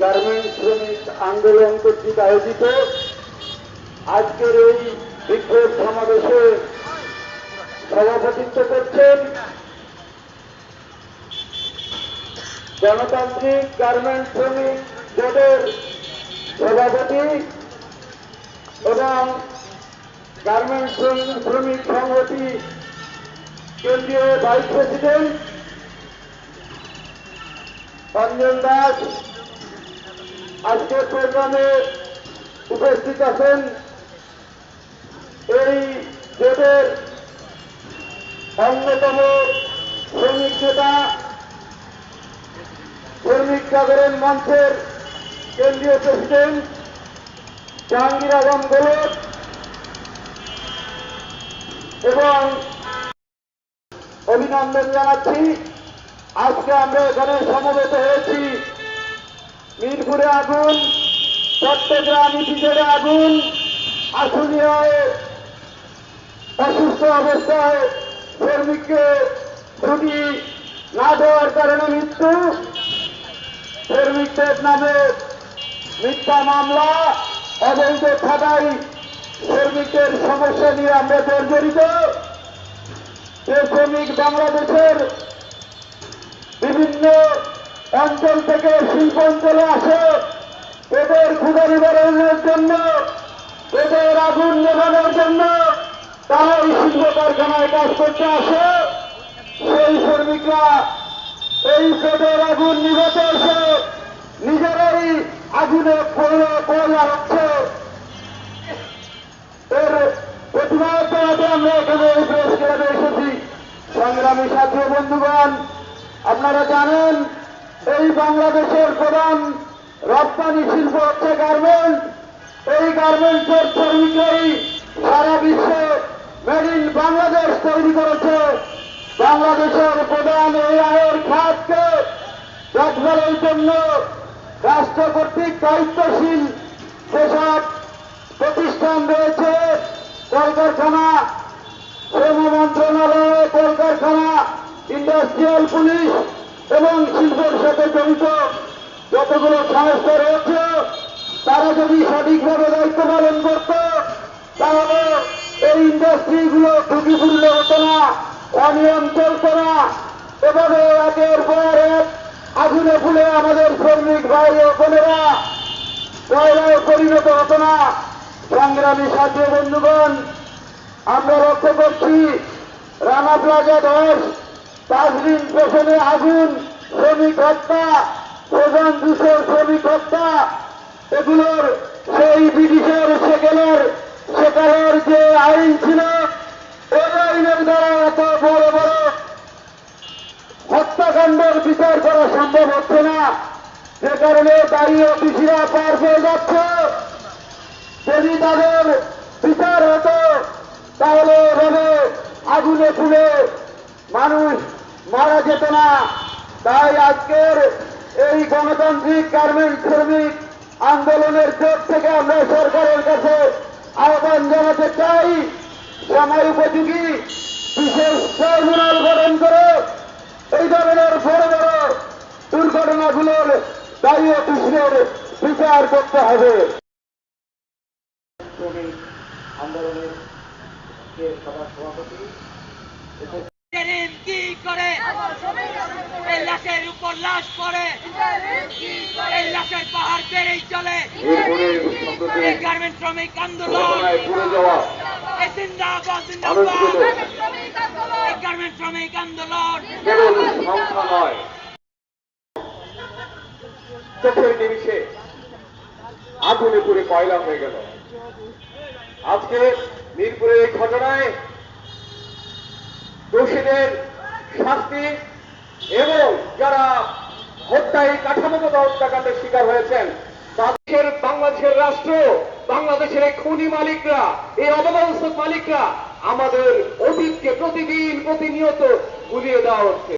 Garments শ্রমিক আন্দোলন কর্তৃক আয়োজিত আজকের এই বিক্ষোভ সমাবেশে সভাপতিত্ব করছেন গণতান্ত্রিক গার্মেন্টস শ্রমিক বোর্ডের সভাপতি এবং গার্মেন্টস শ্রমিক সংহতি কেন্দ্রীয় ভাইস প্রেসিডেন্ট অঞ্জন দাস আজকের প্রোগ্রামে উপস্থিত আছেন এই জোটের অন্যতম শ্রমিক নেতা, শ্রমিক জাগরণ মঞ্চের কেন্দ্রীয় প্রেসিডেন্ট জাহাঙ্গীর আলম গোলক এবং অভিনন্দন জানাচ্ছি। আজকে আমরা এখানে সমবেত হয়েছি। মিরপুরে আগুন, চট্টগ্রাম ইপিজেডে আগুন, আশুলিয়ায় অসুস্থ অবস্থায় শ্রমিককে ছুটি না দেওয়ার কারণে মৃত্যু। শ্রমিকদের নামে মিথ্যা মামলা, অবৈধ খাতাই শ্রমিকদের সমস্যা নিয়ে আমরা জর্জরিত। যে শ্রমিক বাংলাদেশের বিভিন্ন অঞ্চল থেকে শিল্প অঞ্চলে আসে। এদের ক্ষুদা নিবারণের জন্য, এদের আগুন নেভানোর জন্য তারা এই শিল্প কারখানায় কাজ করতে আসে। সেই শ্রমিকরা এই পেটের আগুন নিভাতে এসে নিজেরাই আগুনে পড়ে, পড়া হচ্ছে এর প্রতিবাদ আমরা এখানে এই প্রেস ক্লাবে এসেছি। সংগ্রামী সাথী বন্ধুগণ আপনারা জানেন, এই বাংলাদেশের প্রধান রপ্তানি শিল্প হচ্ছে গার্মেন্ট। এই গার্মেন্টসের শ্রমিকরাই সারা বিশ্বে মেড ইন বাংলাদেশ তৈরি করেছে। বাংলাদেশের প্রধান এই আয়ের খাতকে দেখভালের জন্য রাষ্ট্র কর্তৃক দায়িত্বশীল যেসব প্রতিষ্ঠান রয়েছে। কলকারখানা, শ্রম মন্ত্রণালয়, কলকারখানা ইন্ডাস্ট্রিয়াল পুলিশ এবং শিল্পের সাথে জড়িত যতগুলো সংস্থা রয়েছে, তারা যদি সঠিকভাবে দায়িত্ব পালন করত, তাহলে এই ইন্ডাস্ট্রিগুলো ঝুঁকিপূর্ণ হতো না অনিয়ম চলত না। এভাবে একের পর এক আগুনে ফুলে আমাদের শ্রমিক ভাই ও বোনেরা কয়লায় পরিণত হতো না। সংগ্রামী সাথী বন্ধুগণ, আমরা লক্ষ্য করছি, রানা প্লাজা ধস তাজরিন পেছনে আগুন, শ্রমিক হত্যা, প্রধান দূষণ শ্রমিক হত্যা, এগুলোর সেই ব্রিটিশের সেকেলের, সেকালের যে আইন ছিল, ওই আইনের দ্বারা এত বড় বড় হত্যাকাণ্ডের বিচার করা সম্ভব হচ্ছে না। যে কারণে দাঁড়িয়ে অফিসিরা পার পেয়ে যাচ্ছে। যদি তাদের বিচার হতো, তাহলে এভাবে আগুনে ফুলে মানুষ মারা যেত না। তাই আজকের এই গণতান্ত্রিক গার্মেন্ট শ্রমিক আন্দোলনের জোট থেকে আমরা সরকারের কাছে আহ্বান জানাতে চাই। সময় উপযোগী বিশেষ ট্রাইব্যুনাল গঠন করে এই ধরনের বড় বড় দুর্ঘটনাগুলোর দায়ী অফিসের বিচার করতে হবে। আন্দোলনের সভাপতি করে। এই লাশের উপর লাশ এই লাশের পাহাড় চলে। এই গার্মেন্ট শ্রমিক আন্দোলন। এই গার্মেন্ট শ্রমিক আন্দোলন। চোখের নিমিষে আগুনে পুড়ে কয়লা হয়ে গেল। আজকে মিরপুরের এই ঘটনায় দোষীদের শাস্তি এবং যারা হত্যায় কাঠামোগত হত্যাকাণ্ডের শিকার হয়েছেন, তাদের বাংলাদেশের রাষ্ট্র, বাংলাদেশের খুনি মালিকরা, এই অবদানস্থ মালিকরা আমাদের অতীতকে প্রতিদিন প্রতিনিয়ত ভুলিয়ে দেওয়া হচ্ছে।